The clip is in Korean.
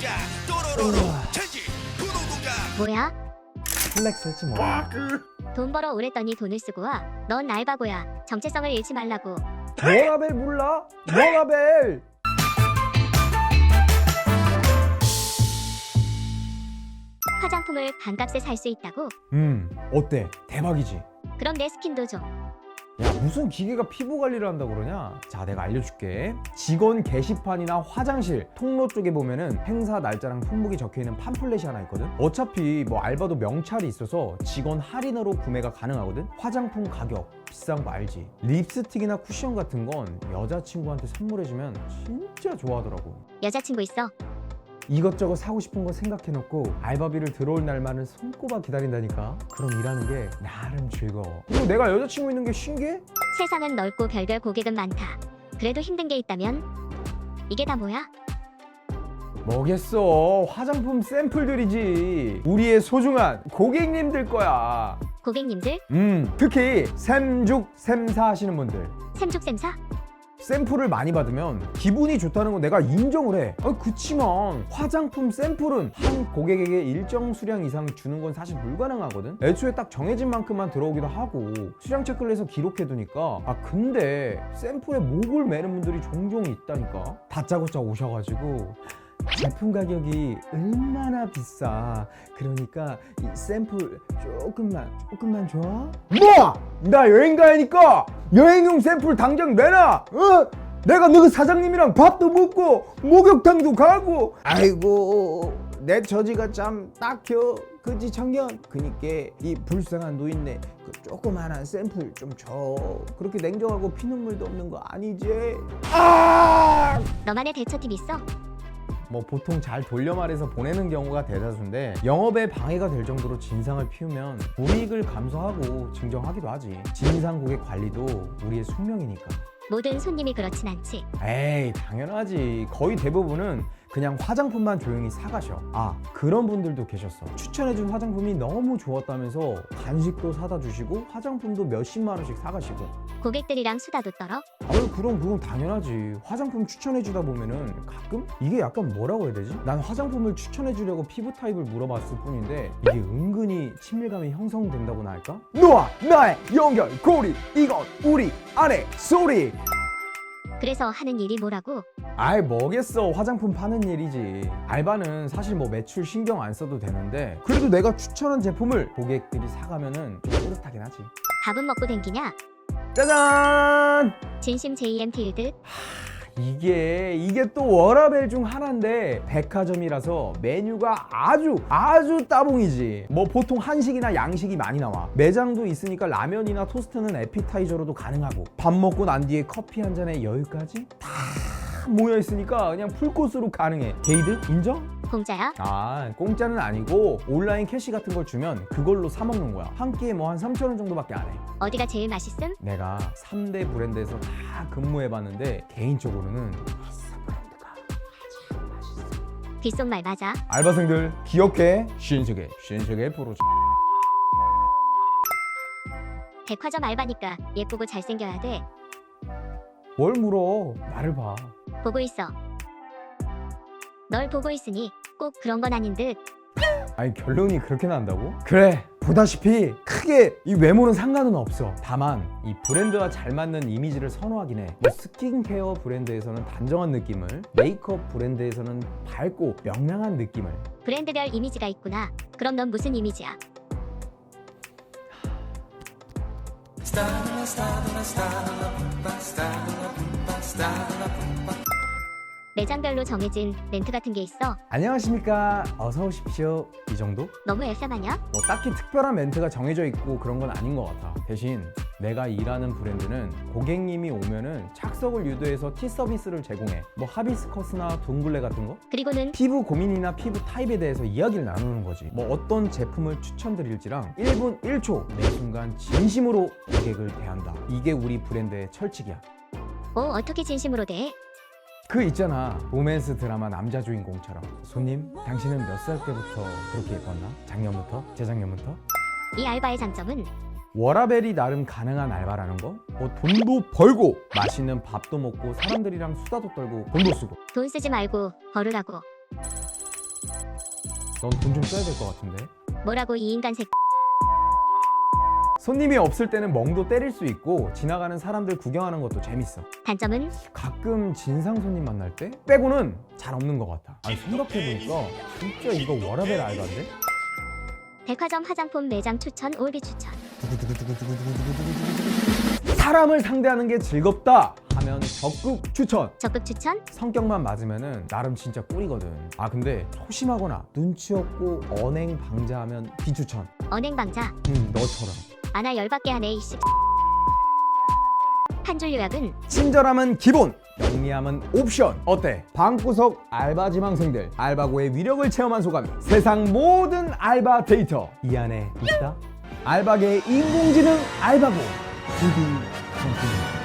동작 또로로로 분홍 동작 뭐야? 플렉스 했지 뭐. 돈 벌어 오랬더니 돈을 쓰고 와. 넌 알바고야. 정체성을 잃지 말라고. 워라벨 몰라? 워라벨. 화장품을 반값에 살 수 있다고? 음 어때? 대박이지. 그럼 내 스킨도 줘. 야 무슨 기계가 피부 관리를 한다 그러냐? 자 내가 알려줄게. 직원 게시판이나 화장실 통로 쪽에 보면은 행사 날짜랑 품목이 적혀있는 팜플렛이 하나 있거든. 어차피 뭐 알바도 명찰이 있어서 직원 할인으로 구매가 가능하거든. 화장품 가격 비싼 거 알지? 립스틱이나 쿠션 같은 건 여자친구한테 선물해주면 진짜 좋아하더라고. 여자친구 있어? 이것저것 사고 싶은 거 생각해놓고 알바비를 들어올 날만을 손꼽아 기다린다니까 그럼 일하는 게 나름 즐거워 그리고 내가 여자친구 있는 게 신기해? 세상은 넓고 별별 고객은 많다. 그래도 힘든 게 있다면? 이게 다 뭐야? 뭐겠어 화장품 샘플들이지 우리의 소중한 고객님들 거야 고객님들? 음 특히 샘죽 샘사 하시는 분들 샘죽샘사? 샘플을 많이 받으면 기분이 좋다는 건 내가 인정을 해. 아, 그치만 화장품 샘플은 한 고객에게 일정 수량 이상 주는 건 사실 불가능하거든. 애초에 딱 정해진 만큼만 들어오기도 하고 수량 체크를 해서 기록해두니까. 아 근데 샘플에 목을 매는 분들이 종종 있다니까. 다짜고짜 오셔가지고. 제품 가격이 얼마나 비싸. 그러니까 이 샘플 조금만 조금만 줘. 뭐? 나 여행 가니까 여행용 샘플 당장 내놔. 어? 내가 너그 사장님이랑 밥도 먹고 목욕탕도 가고. 아이고 내 처지가 참 딱혀. 그지 청년. 그니까 이 불쌍한 노인네 그 조그만한 샘플 좀 줘. 그렇게 냉정하고 피눈물도 없는 거 아니지? 아! 너만의 대처팁 있어? 뭐 보통 잘 돌려 말해서 보내는 경우가 대다수인데 영업에 방해가 될 정도로 진상을 피우면 불이익을 감수하고 증정하기도 하지. 진상 고객 관리도 우리의 숙명이니까. 모든 손님이 그렇진 않지. 에이 당연하지. 거의 대부분은 그냥 화장품만 조용히 사가셔. 아 그런 분들도 계셨어. 추천해준 화장품이 너무 좋았다면서 간식도 사다 주시고 화장품도 몇십만 원씩 사가시고. 고객들이랑 수다도 떨어? 아유 그럼 그건 당연하지. 화장품 추천해주다 보면은 가끔? 이게 약간 뭐라고 해야 되지? 난 화장품을 추천해주려고 피부 타입을 물어봤을 뿐인데 이게 은근히 친밀감이 형성된다고나 할까? 너와 나의 연결 고리. 이건 우리 안의 소리 그래서 하는 일이 뭐라고? 아이 뭐겠어 화장품 파는 일이지 알바는 사실 뭐 매출 신경 안 써도 되는데 그래도 내가 추천한 제품을 고객들이 사가면은 좀 뿌듯하긴 하지 밥은 먹고 댕기냐? 짜잔 진심 JM 필드? 이게 이게 또 워라벨 중 하나인데 백화점이라서 메뉴가 아주 아주 따봉이지. 뭐 보통 한식이나 양식이 많이 나와. 매장도 있으니까 라면이나 토스트는 에피타이저로도 가능하고 밥 먹고 난 뒤에 커피 한 잔에 여유까지 다 모여 있으니까 그냥 풀코스로 가능해. 게이드? 인정? 공짜야? 아 공짜는 아니고 온라인 캐시 같은 걸 주면 그걸로 사 먹는 거야 한 끼에 뭐 한 3천 원 정도밖에 안해 어디가 제일 맛있음? 내가 3대 브랜드에서 다 근무해봤는데 개인적으로는 귓속말 맞아. 알바생들 기억해 신세계 신세계 프로젝트 백화점 알바니까 예쁘고 잘생겨야 돼. 뭘 물어 나를 봐 보고 있어. 널 보고 있으니 꼭 그런 건 아닌 듯. 아니 결론이 그렇게 난다고? 그래 보다시피 크게 이 외모는 상관은 없어 다만 이 브랜드와 잘 맞는 이미지를 선호하긴 해뭐 스킨케어 브랜드에서는 단정한 느낌을 메이크업 브랜드에서는 밝고 명랑한 느낌을 브랜드별 이미지가 있구나. 그럼 넌 무슨 이미지야? 매장별로 정해진 렌트 같은 게 있어. 안녕하십니까 어서 오십시오 이 정도? 너무 애쌈하냐? 뭐 딱히 특별한 멘트가 정해져 있고 그런 건 아닌 것 같아. 대신 내가 일하는 브랜드는 고객님이 오면은 착석을 유도해서 티 서비스를 제공해. 뭐 하비스커스나 둥글레 같은 거? 그리고는 피부 고민이나 피부 타입에 대해서 이야기를 나누는 거지. 뭐 어떤 제품을 추천드릴지랑 1분 1초 매 순간 진심으로 고객을 대한다. 이게 우리 브랜드의 철칙이야. 어 어떻게 진심으로 대? 그 있잖아 로맨스 드라마 남자 주인공처럼 손님 당신은 몇 살 때부터 그렇게 예뻤나? 작년부터? 재작년부터? 이 알바의 장점은 워라벨이 나름 가능한 알바라는 거? 뭐 돈도 벌고 맛있는 밥도 먹고 사람들이랑 수다도 떨고 돈도 쓰고 돈 쓰지 말고 벌으라고. 넌 돈 좀 써야 될 것 같은데 뭐라고 이 인간 새끼 손님이 없을 때는 멍도 때릴 수 있고 지나가는 사람들 구경하는 것도 재밌어. 단점은? 가끔 진상 손님 만날 때 빼고는 잘 없는 것 같아. 아니 생각해보니까 진짜 이거 워라벨 알바인데? 백화점 화장품 매장 추천 올비 추천. 사람을 상대하는 게 즐겁다 하면 적극 추천. 적극 추천? 성격만 맞으면은 나름 진짜 꿀이거든. 아 근데 소심하거나 눈치 없고 언행 방자하면 비추천. 언행 방자. 음 너처럼 아나 열받게 하네 이씨. 한 줄 요약은 친절함은 기본 영리함은 옵션. 어때? 방구석 알바 지망생들 알바고의 위력을 체험한 소감이 세상 모든 알바 데이터. 이 안에 있다? 알바계의 인공지능 알바고. 드디 성품